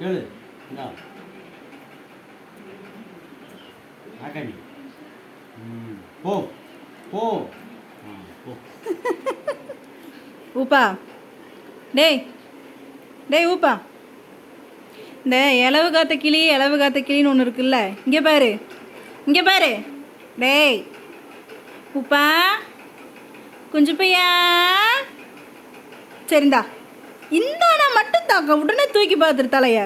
கேளு இந்தா ஆக்காடி போ போ ஊப்பா டேய் டேய் ஊப்பா இந்த இலவு காத்த கிளி இலவு காத்த கிளின்னு ஒன்று இருக்குல்ல. இங்கே பாரு. இங்கே பாரு. டேய். உப்பா. குஞ்சு பையா. சரிந்தா. இந்த. தாக்க உடனே தூக்கி பார்த்துரு தலைய.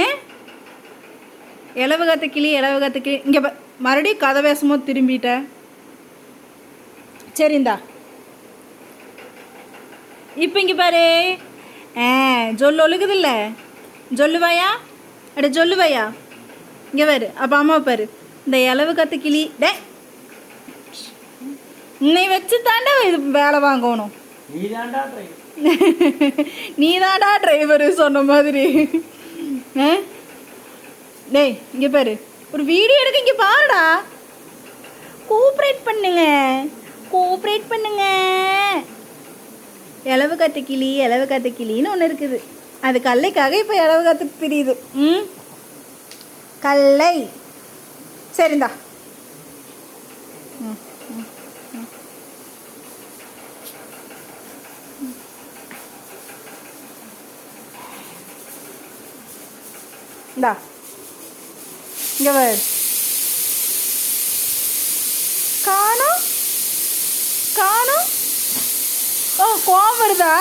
ஏ? இலவு கிளி இலவு கிளி. இங்கே மறுபடியும் கதை பேசும்போது திரும்பிட்ட. சரிந்தா இப்போ இங்கே பாரு. ஆ ஜொல்லு ஒழுகுதில்ல? ஜொல்லுவாயா? அட ஜொல்லுவாயா? இங்கே பாரு அப்போ அம்மா பாரு. இந்த இலவு கத்து கிளி டே இன்னை வச்சு தாண்டா இது வேலை வாங்கணும். நீதாண்டா டிரைவரு சொன்ன மாதிரி. டேய் இங்கே பாரு. ஒரு வீடியோ எடுக்க இங்கே பாருடா. கோஆப்ரேட் பண்ணுங்க. கோஆப்ரேட் பண்ணுங்க. இலவு கத்து கிளி இலவு கத்து கிளின்னு ஒன்று இருக்குது. அது கல்லைக்காக இப்போ இலவு கத்து தெரியுது ம்? கல்லை. சரிந்தா ம் ம், ம். இந்தா இங்கே பாரு காணும் காணும் ஓ கோவம் வருதா